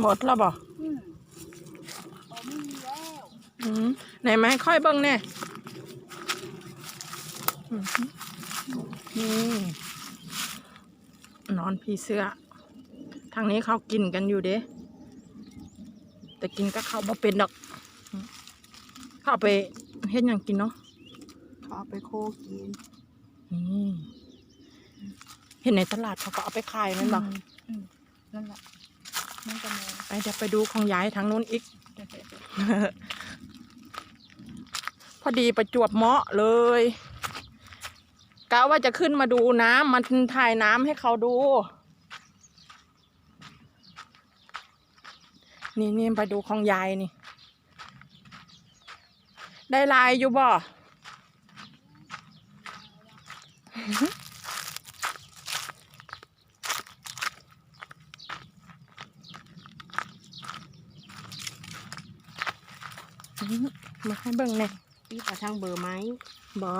หมดแล้วบ่อืมโอ้ไม่มีแล้วอืมไหนมาให้ค่อยเบิ่งแน่อืมนี่นอนผีเสื้อ ทางนี้เขากินกันอยู่เด้ แต่กินก็เขาบ่เป็นดอกอืมเขาเอาไปเฮ็ดหยังกินเนาะเขาเอาไปโคกิน นี่ เห็นในตลาดเขาก็เอาไปขายแมันบอกอืมนั่นแหละ นั่นก็แมวไปเดี๋ยวไปดูของยายทางนู้นอีก พอดีประจวบเหมาะเลยกะว่าจะขึ้นมาดูน้ำมันถ่ายน้ำให้เขาดู นี่นี่ไปดูของยายนี่ ได้ลายอยู่บ่ มาให้เบิ่งแหน่ปีปลาทางเบอร์ไหมบอ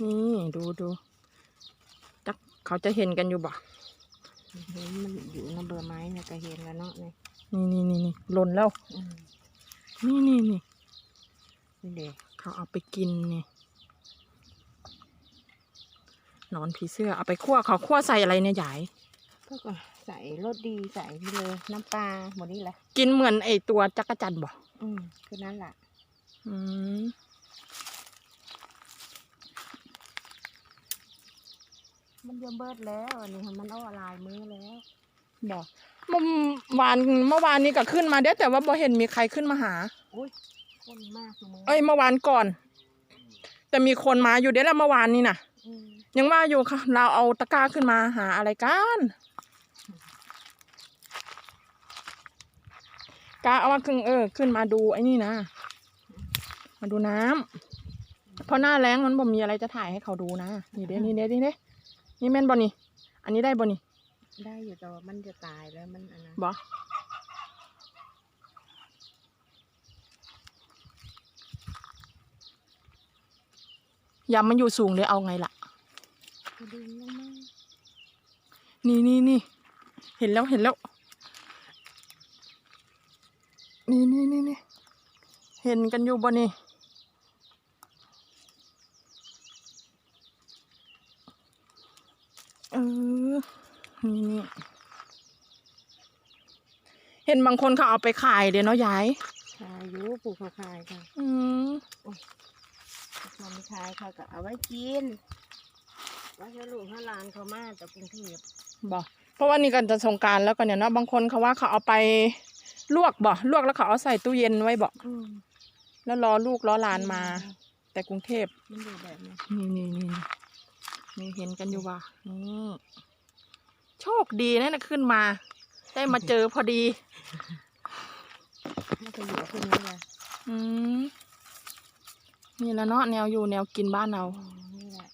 นี่ดูดูจักเขาจะเห็นกันอยู่บ่เห็นมันอยู่ในเบอร์ไม้เนี่ยก็เห็นแล้วเนาะเนี่ยนี่นี่นี่นี่หล่นแล้วอืมนี่นี่นี่นี่เด็กเขาเอาไปกินนี่หนอนผีเสื้อเอาไปคั่วเขาคั่วใส่อะไรเนี่ยยายก็ก็ใส่รสดีใส่ไปเลยน้ำปลาหมดนี่แหละกินเหมือนไอตัวจักรจันทร์บ่ อืมคือนั่นแหละอืมมันเยอะเบิดแล้วอันนี้มันเอาลายมือแล้วบ่เมื่อวานเมื่อวานนี้ก็ขึ้นมาเด้อแต่ว่าบ่เห็นมีใครขึ้นมาหาอุ้ยคนมากมือเอ้ยเมื่อวานก่อน แต่มีคนมาอยู่เด้อแล้วเมื่อวานนี้น่ะอืมยังว่าอยู่ค่ะ เราเอาตะกร้าขึ้นมาหาอะไรกัน กาเอามาขึ้นเออ ขึ้นมาดูไอ้นี่นะ มาดูน้ำเพราะหน้าแรงมันบ่มีอะไรจะถ่ายให้เขาดูนะ นี่เด้นี่เด้นี่เด้นี่แม่นบ่นี่ อันนี้ได้บ่นี่ ได้อยู่แต่ว่ามันจะตายแล้วมันอันนั้นบ่ยำมันอยู่สูงเลยเอาไงล่ะกระดิ่งลงมานี่นี่นี่ เห็นแล้วเห็นแล้ว นี่นี่นี่นี่เห็นกันอยู่บ่นี่เออนี่นี่เห็นบางคนเขาเอาไปขายเดี๋ยวเนาะยายขายอยู่ปลูกเขาขายค่ะอืมทำขายเขาก็เอาไว้กินไว้ให้ลูกให้หลานเขามาจากกรุงเทพบ่เพราะว่านี่กันจะสงกรารแล้วกันเนี่ยเนาะบางคนเขาว่าเขาเอาไป ลวกบ่ลวกแล้วเขาเอาใส่ตู้เย็นไว้บ่อืมแล้วรอลูกรอหลานมา แต่กรุงเทพมันอยู่แบบนี้นี่นี่นี่นี่เห็นกันอยู่ว่ะนี่โชคดีนะนะขึ้นมา ได้มาเจอพอดี มันจะอยู่กับคนนี้เลยอืมนี่แหล้วเนาะแนวอยู่แนวกินบ้านเราอืมนี่แหละ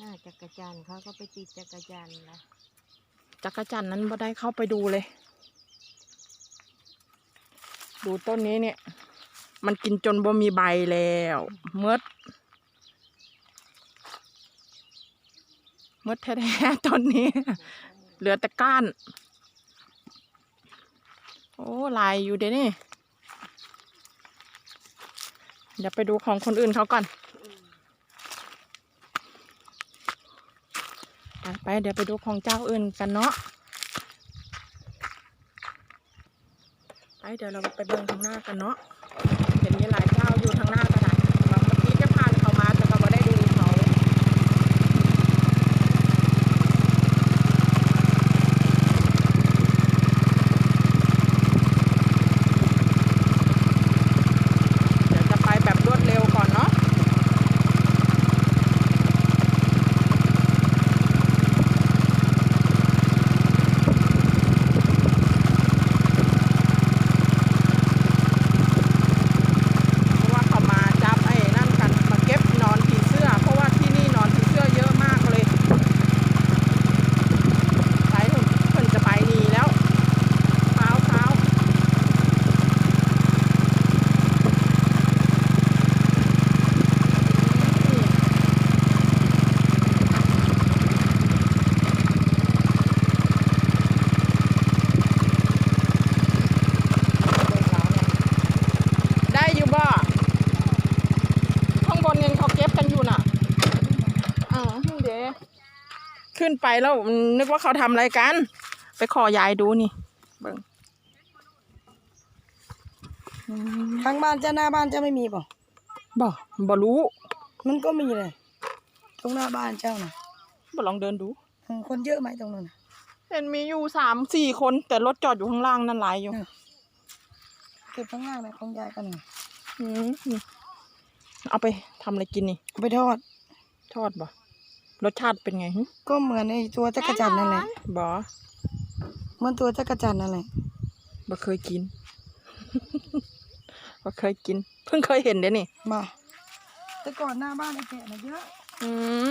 น่าจักรจันทร์เขาก็ไปติดจักรจันทร์ละ จักรจันนั้นบ่ได้เข้าไปดูเลย ดูต้นนี้เนี่ย มันกินจนบ่มีใบแล้วเมดเมดแท้ๆต้นนี้ เหลือแต่ก้าน โอ้ลายอยู่เด้นี่เดี๋ยวไปดูของคนอื่นเขาก่อน ไปเดี๋ยวไปดูของเจ้าอื่นกันเนาะไปเดี๋ยวเราไปเบิ่งทางหน้ากันเนาะเห็นมีหลายเจ้าอยู่ทางหน้ากันนะบางเมื่อกี้ก็ผ่านเขามาแต่เราไม่ได้ดูเขา เดี๋ยวจะไปแบบรวดเร็วก่อนเนาะ เพราะว่าเขามา ขึ้นไปแล้วนึกว่าเขาทำอะไรกัน ไปขอยายดูนี่เบิ่งอืมทางบ้านเจ้าหน้าบ้านเจ้าไม่มีป่ะบ่บ่รู้ มันก็มีเลยตรงหน้าบ้านเจ้าน่ะบ่ลองเดินดูเออคนเยอะไหมตรงนั้นน่ะเห็นมีอยู่สามสี่คน แต่รถจอดอยู่ข้างล่างนั่นหลายอยู่ เก็บข้างล่างนะของยายกันหน่อยอืมนี่เอาไปทำอะไรกินนี่ เอาไปทอด ทอดบ่ รสชาติเป็นไงหึก็เหมือนไอ้ตัวจักรจันทร์นั่นแหละบ่เหมือนตัวจักรจันทร์นั่นแหละบ่เคยกิน บ่เคยกิน เพิ่งเคยเห็นเด้นี่มาแต่ก่อนหน้าบ้านไอ้แกะน่ะเยอะอืม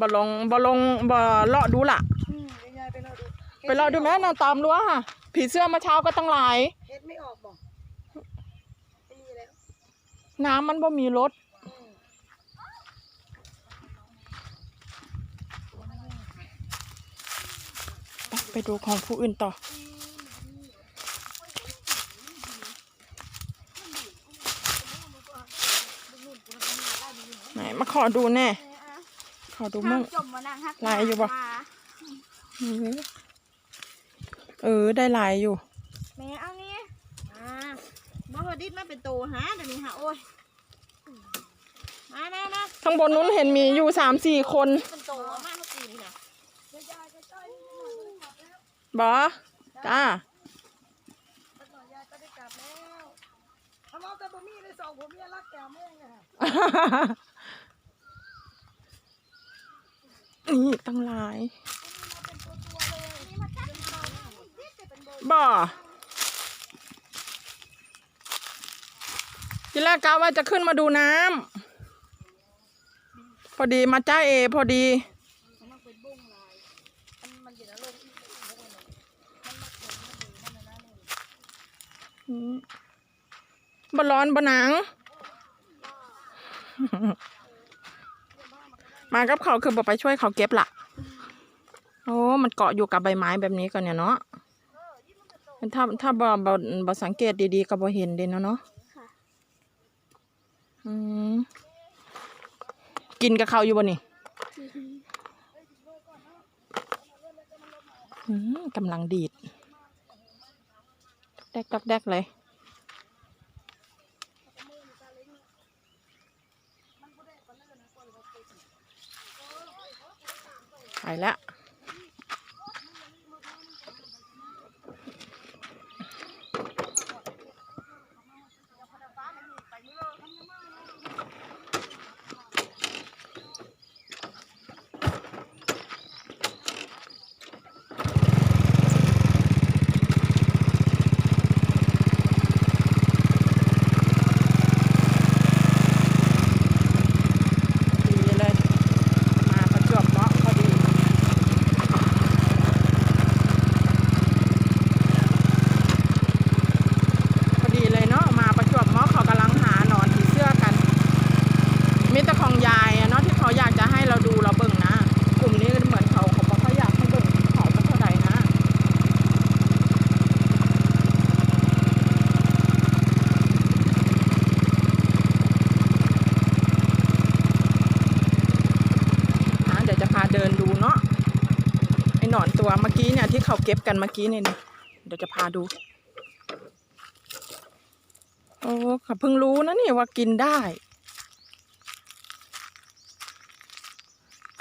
บ่ลองบ่ลองบ่เลาะดูล่ะ อืมเดี๋ยวยายไปรอดูไปเลาะดูแม่น่ะตามรั้วค่ะ ผีเสื้อเมาเช้าก็ตั้งหลาย เฮ็ดไม่ออกบอกไม่มีแล้ว น้ำมันบ่มีรถ ไปไปดูของผู้อื่นต่อ ไหนมาขอดูแน่ ขอดูมั่งจมมานั่งฮักลายอยู่บ่มาเออเออ ได้หลายอยู่ แม่เอานี่อ่าบ่พอดิดมาเป็นตัวหาเดี๋ยวนี้หาโอ้ยมามามาข้างบนนู้นเห็นมีอยู่สามสี่คนเป็นตัวเอามาเขาตีนน่ะ บอจ้าไปต่อยยายก็ได้กลับแล้วทำเอาแต่บะหมี่เลยสองผมเนี่ยรักแก่แม่งอะนี่ตั้งหลายบ่ทีแรกกะว่าจะขึ้นมาดูน้ำพอดีมาจ้าเอ พอดี บ่ร้อนบ่หนัง มากับเขาคือบอกไปช่วยเขาเก็บละโอ้ มันเกาะอยู่กับใบไม้แบบนี้ก่อนเนี่ยเนาะถ้าถ้าบ่บ่บ่สังเกตดีๆก็บ่เห็นเด่นเนาะเนาะอืมกินกับเขาอยู่บ่นี่อืมกำลังดี ดแดกดักแดกเลยไปแล้วดีเลย มาประจวบเหมาะพอดี พอดีเลยเนาะมาประจวบเหมาะเขากำลังหาหนอนผีเสื้อกัน มีแต่ของยายอะเนาะที่เขาอยากจะให้เราดูเราเบิ่งนะ กลุ่มนี้เหมือนเขาเขาบอกเขาอยากให้เบิ่งเขาสักเท่าไหร่นะ อะเดี๋ยวจะพาเดินดูเนาะไอห นอนตัวเมื่อกี้เนี่ยที่เขาเก็บกันเมื่อกี้เนี่ยเดี๋ยวจะพาดู โอ้เขาเพิ่งรู้นะนี่ว่ากินได้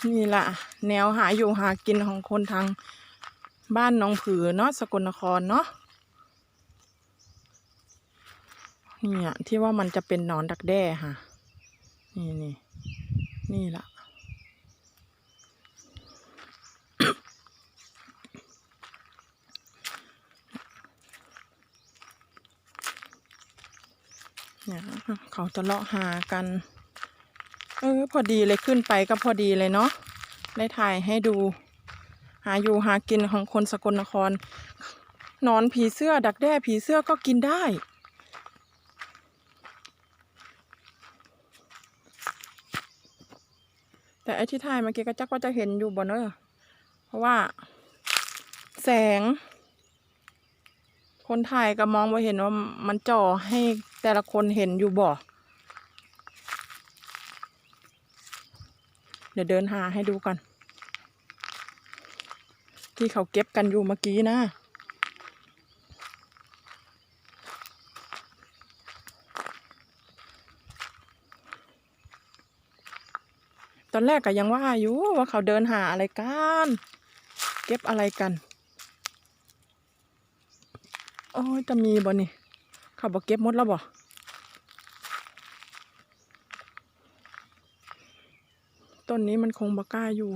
นี่ล่ะแนวหาอยู่หากินของคนทางบ้านหนองผือเนาะสกลนครเนาะเนี่ยที่ว่ามันจะเป็นนอนดักแด้ค่ะ นี่นี่นี่ละ เนี่ยเขาจะเลาะหากัน เออพอดีเลยขึ้นไปก็พอดีเลยเนาะได้ถ่ายให้ดู หาอยู่หากินของคนสกลนครนอนผีเสื้อดักแด้ผีเสื้อก็กินได้แต่ไอ้ที่ถ่ายเมื่อกี้ก็จักว่าจะเห็นอยู่บนเนอะเพราะว่า แสง คนถ่ายก็มองว่าเห็นว่ามันจ่อให้ แต่ละคนเห็นอยู่บ่ เดี๋ยวเดินหาให้ดูก่อน ที่เขาเก็บกันอยู่เมื่อกี้นะตอนแรกก็ยังว่าอยู่ว่าเขาเดินหาอะไรกัน เก็บอะไรกัน โอ้ยจะมีบ่นี่เขาบอกเก็บหมดแล้วบ่ นนี้มันคงบกล้าอยู่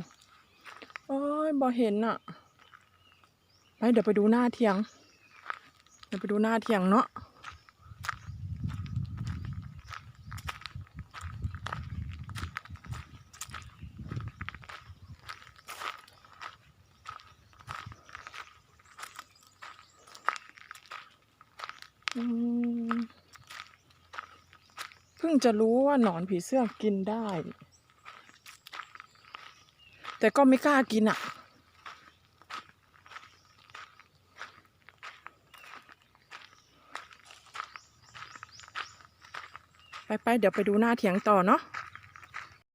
โอ้ยบ่เห็นอะไปเดี๋ยวไปดูหน้าเถียง เดี๋ยวไปดูหน้าเถียงเนาะเพิ่งจะรู้ว่าหนอนผีเสื้อกินได้ แต่ก็ไม่กล้ากินอะ ไปไปเดี๋ยวไปดูหน้าเถียงต่อเนาะ